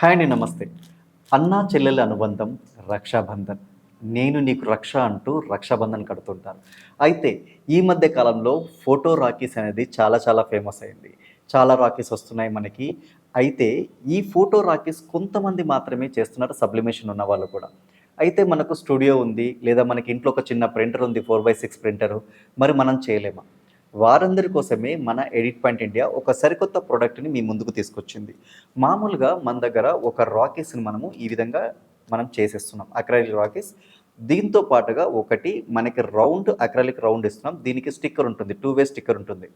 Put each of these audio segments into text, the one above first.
Hi అండి నమస్తే. అన్నా చెల్లెల అనుబంధం రక్షాబంధన్. నేను నీకు రక్ష అంటూ రక్షాబంధన్ కడుతుంటాను. అయితే ఈ మధ్య కాలంలో ఫోటో రాకీస్ అనేది చాలా చాలా ఫేమస్ అయింది. చాలా రాకీస్ వస్తున్నాయి మనకి. అయితే ఈ ఫోటో రాకీస్ కొంతమంది మాత్రమే చేస్తున్నారు సబ్లిమేషన్ ఉన్న వాళ్ళు కూడా. అయితే మనకు స్టూడియో ఉంది లేదా మనకి ఇంట్లో ఒక చిన్న ప్రింటర్ ఉంది ఫోర్ బై సిక్స్ ప్రింటరు. మరి మనం చేయలేమా? వారందరి కోసమే మన ఎడిట్ పాయింట్ ఇండియా ఒక సరికొత్త ప్రోడక్ట్ని మీ ముందుకు తీసుకొచ్చింది. మామూలుగా మన దగ్గర ఒక రాకీస్ని మనము ఈ విధంగా మనం చేసేస్తున్నాం. అక్రాలిక్ రాకీస్ దీంతో పాటుగా ఒకటి మనకి రౌండ్ అక్రాలిక్ రౌండ్ ఇస్తున్నాం. దీనికి స్టిక్కర్ ఉంటుంది. టూ వే స్టిక్కర్ ఉంటుంది.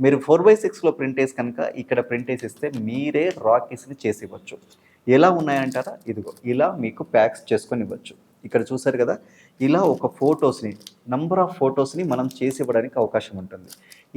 మీరు ఫోర్ బై సిక్స్లో ప్రింట్ వేసి కనుక ఇక్కడ ప్రింట్ వేసి ఇస్తే మీరే రాకీస్ని చేసి ఇవ్వచ్చు. ఎలా ఉన్నాయంటారా? ఇదిగో ఇలా మీకు ప్యాక్స్ చేసుకొని ఇవ్వచ్చు. ఇక్కడ చూసారు కదా? ఇలా ఒక ఫొటోస్ని నంబర్ ఆఫ్ ఫొటోస్ని మనం చేసి ఇవ్వడానికి అవకాశం ఉంటుంది.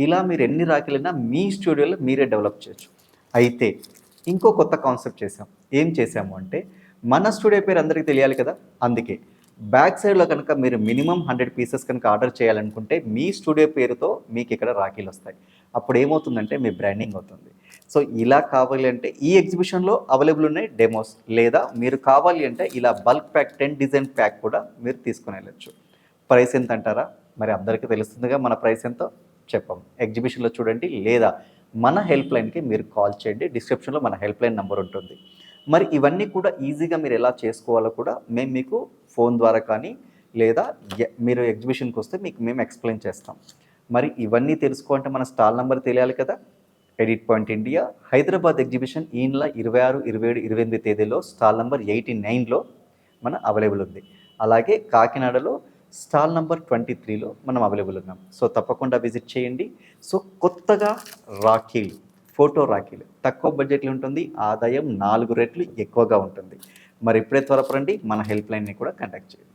ఇలా మీరు ఎన్ని రాకిలైనా మీ స్టూడియోలో మీరే డెవలప్ చేయొచ్చు. అయితే ఇంకో కొత్త కాన్సెప్ట్ చేసాం ఏం చేసాము అంటే మన స్టూడియో పేరు అందరికీ తెలియాలి కదా? అందుకే. బ్యాక్ సైడ్లో కనుక మీరు మినిమం హండ్రెడ్ పీసెస్ కనుక ఆర్డర్ చేయాలనుకుంటే మీ స్టూడియో పేరుతో మీకు ఇక్కడ రాఖీలు వస్తాయి. అప్పుడు ఏమవుతుందంటే మీ బ్రాండింగ్ అవుతుంది. సో ఇలా కావాలి అంటే ఈ ఎగ్జిబిషన్లో అవైలబుల్ ఉన్నాయి డెమోస్ లేదా మీరు కావాలి అంటే ఇలా bulk pack ten design pack కూడా మీరు తీసుకుని వెళ్ళచ్చు. ప్రైస్ ఎంత అంటారా? మరి అందరికీ తెలుస్తుందిగా మన ప్రైస్ ఎంతో? చెప్పం. ఎగ్జిబిషన్లో చూడండి లేదా మన హెల్ప్ లైన్కి మీరు కాల్ చేయండి. డిస్క్రిప్షన్లో మన హెల్ప్ లైన్ నెంబర్ ఉంటుంది. మరి ఇవన్నీ కూడా ఈజీగా మీరు ఎలా చేసుకోవాలో కూడా మేము మీకు ఫోన్ ద్వారా కానీ లేదా ఎ- మీరు ఎగ్జిబిషన్కి వస్తే మీకు మేము ఎక్స్ప్లెయిన్ చేస్తాం. మరి ఇవన్నీ తెలుసుకోవాలంటే మన స్టాల్ నెంబర్ తెలియాలి కదా? Edit point India Hyderabad exhibition ఈ నెల ఇరవై ఆరు ఇరవై ఏడు ఇరవై ఎనిమిది తేదీలో స్టాల్ నెంబర్ ఎయిటీ నైన్లో మన అవైలబుల్ ఉంది. అలాగే కాకినాడలో స్టాల్ నెంబర్ ట్వంటీ త్రీలో మనం అవైలబుల్ ఉన్నాం. సో తప్పకుండా విజిట్ చేయండి. సో కొత్తగా రాఖీలు ఫోటో రాఖీలు తక్కువ బడ్జెట్లో ఉంటుంది ఆదాయం నాలుగు రెట్లు ఎక్కువగా ఉంటుంది. మరి ఇప్పుడే త్వరపరండి మన హెల్ప్ లైన్ని కూడా కాంటాక్ట్ చేయండి.